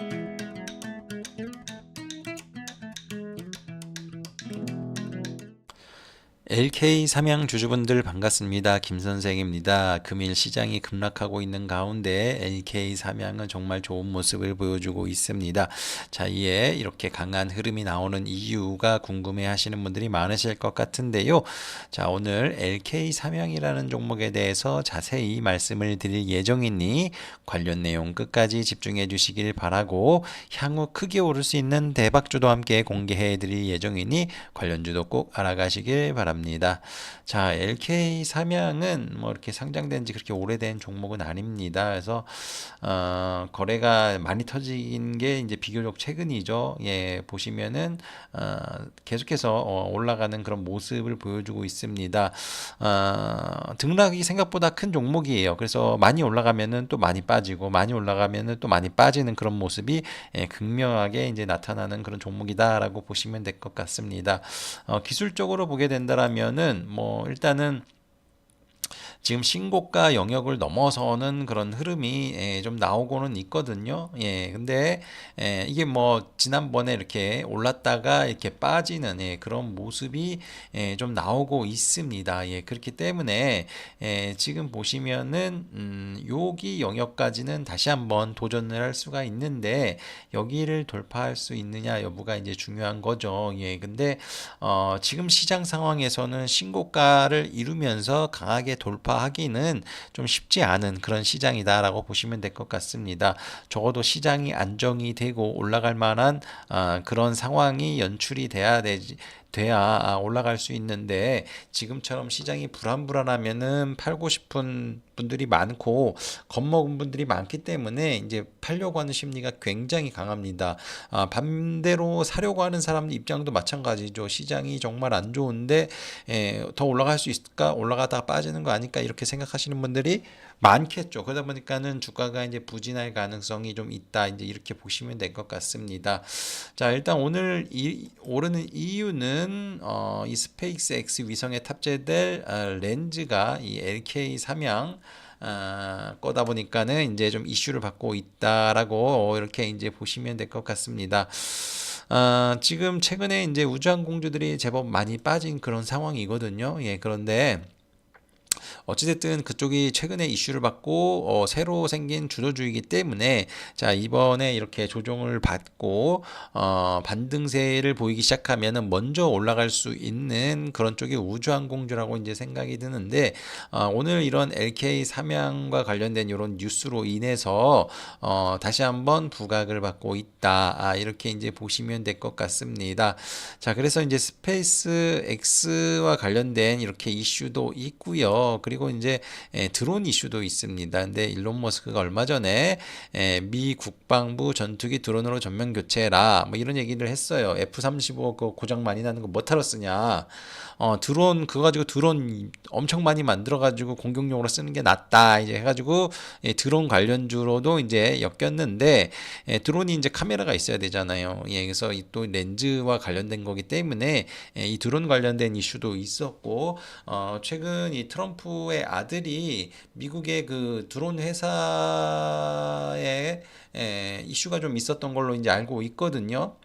Thank you. LK 삼양 주주분들 반갑습니다. 김 선생입니다. 금일 시장이 급락하고 있는 가운데 LK 삼양은 정말 좋은 모습을 보여주고 있습니다. 자, 이에 이렇게 강한 흐름이 나오는 이유가 궁금해 하시는 분들이 많으실 것 같은데요. 자, 오늘 LK 삼양이라는 종목에 대해서 자세히 말씀을 드릴 예정이니 관련 내용 끝까지 집중해 주시길 바라고 향후 크게 오를 수 있는 대박주도 함께 공개해 드릴 예정이니 관련주도 꼭 알아가시길 바랍니다. 자, LK 삼양은 뭐 이렇게 상장된 지 그렇게 오래된 종목은 아닙니다. 그래서 어, 거래가 많이 터진 게 이제 비교적 최근이죠. 예, 보시면은 어, 계속해서 어, 올라가는 그런 모습을 보여주고 있습니다. 어, 등락이 생각보다 큰 종목이에요. 그래서 많이 올라가면은 또 많이 빠지고 많이 올라가면은 또 많이 빠지는 그런 모습이 예, 극명하게 이제 나타나는 그런 종목이다라고 보시면 될 것 같습니다. 어, 기술적으로 보게 된다라면 은 뭐 일단은 지금 신고가 영역을 넘어서는 그런 흐름이 예, 좀 나오고는 있거든요. 예, 근데 예, 이게 뭐 지난번에 이렇게 올랐다가 이렇게 빠지는 예, 그런 모습이 예, 좀 나오고 있습니다. 예, 그렇기 때문에 예, 지금 보시면은 음, 여기 영역까지는 다시 한번 도전을 할 수가 있는데 여기를 돌파할 수 있느냐 여부가 이제 중요한 거죠. 예, 근데 어, 지금 시장 상황에서는 신고가를 이루면서 강하게 돌파 하기는 좀 쉽지 않은 그런 시장이다라고 보시면 될 것 같습니다. 적어도 시장이 안정이 되고 올라갈 만한 아, 그런 상황이 연출이 돼야 되지 돼야 아, 올라갈 수 있는데 지금처럼 시장이 불안불안하면은 팔고 싶은 분들이 많고 겁먹은 분들이 많기 때문에 이제 팔려고 하는 심리가 굉장히 강합니다. 아, 반대로 사려고 하는 사람 입장도 마찬가지죠. 시장이 정말 안 좋은데 에, 더 올라갈 수 있을까? 올라가다가 빠지는 거 아닐까? 이렇게 생각하시는 분들이 많겠죠. 그러다 보니까는 주가가 이제 부진할 가능성이 좀 있다. 이제 이렇게 보시면 될 것 같습니다. 자, 일단 오늘 이, 오르는 이유는 어, 이 스페이스 X 위성에 탑재될 어, 렌즈가 이 LK 삼양 아, 거다 보니까는 이제 좀 이슈를 받고 있다라고 이렇게 이제 보시면 될 것 같습니다. 아, 지금 최근에 이제 우주항공주들이 제법 많이 빠진 그런 상황이거든요. 예, 그런데 어찌됐든 그쪽이 최근에 이슈를 받고 어, 새로 생긴 주도주의이기 때문에 자 이번에 이렇게 조정을 받고 어, 반등세를 보이기 시작하면은 먼저 올라갈 수 있는 그런 쪽이 우주항공주라고 이제 생각이 드는데 어, 오늘 이런 LK 삼양과 관련된 이런 뉴스로 인해서 어, 다시 한번 부각을 받고 있다 아, 이렇게 이제 보시면 될 것 같습니다. 자 그래서 이제 스페이스 X와 관련된 이렇게 이슈도 있고요. 그리고 이제 에, 드론 이슈도 있습니다. 근데 일론 머스크가 얼마 전에 에, 미 국방부 전투기 드론으로 전면 교체라 뭐 이런 얘기를 했어요. F-35 그 고장 많이 나는 거 뭐 타러 쓰냐? 어, 드론 그거 가지고 드론 엄청 많이 만들어 가지고 공격용으로 쓰는 게 낫다 이제 해가지고 예, 드론 관련주로도 이제 엮였는데 예, 드론이 이제 카메라가 있어야 되잖아요. 예, 그래서 이또 렌즈와 관련된 거기 때문에 예, 이 드론 관련된 이슈도 있었고 어, 최근 이 트럼프 의 아들이 미국의 그 드론 회사에 예, 이슈가 좀 있었던 걸로 이제 알고 있거든요.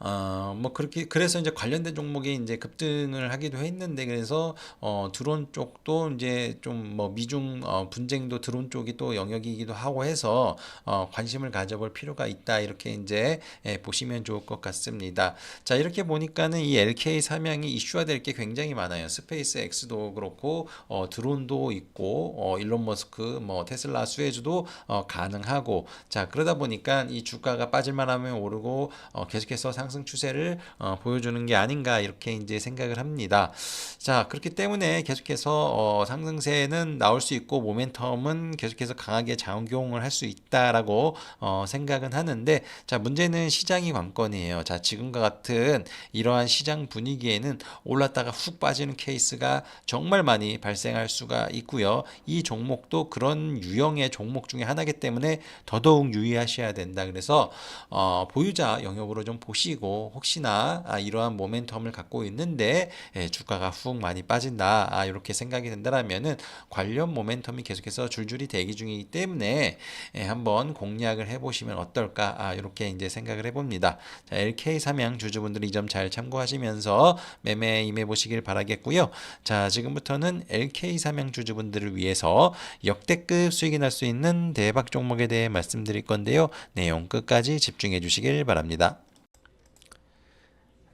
어, 뭐 그렇게 그래서 이제 관련된 종목이 이제 급등을 하기도 했는데 그래서 어, 드론 쪽도 이제 좀 뭐 미중 어, 분쟁도 드론 쪽이 또 영역이기도 하고 해서 어, 관심을 가져볼 필요가 있다 이렇게 이제 예, 보시면 좋을 것 같습니다. 자 이렇게 보니까는 이 LK 삼양이 이슈화 될 게 굉장히 많아요. 스페이스 X도 그렇고 어, 드론도 있고 어, 일론 머스크 뭐 테슬라 수혜주도 어, 가능하고 자 그러다 보니까 이 주가가 빠질만하면 오르고 어, 계속해서 상 상승 추세를 어, 보여주는 게 아닌가 이렇게 이제 생각을 합니다. 자 그렇기 때문에 계속해서 어, 상승세는 나올 수 있고 모멘텀은 계속해서 강하게 작용을 할 수 있다라고 어, 생각은 하는데 자 문제는 시장이 관건이에요. 자 지금과 같은 이러한 시장 분위기에는 올랐다가 훅 빠지는 케이스가 정말 많이 발생할 수가 있고요. 이 종목도 그런 유형의 종목 중에 하나이기 때문에 더더욱 유의하셔야 된다. 그래서 어, 보유자 영역으로 좀 보시고 하시고 혹시나 아, 이러한 모멘텀을 갖고 있는데 예, 주가가 훅 많이 빠진다 아, 이렇게 생각이 든다라면은 관련 모멘텀이 계속해서 줄줄이 대기 중이기 때문에 예, 한번 공략을 해보시면 어떨까 아, 이렇게 이제 생각을 해봅니다. 자, LK 삼양 주주분들 이점 잘 참고하시면서 매매 임해 보시길 바라겠고요. 자 지금부터는 LK 삼양 주주분들을 위해서 역대급 수익이 날 수 있는 대박 종목에 대해 말씀드릴 건데요. 내용 끝까지 집중해 주시길 바랍니다.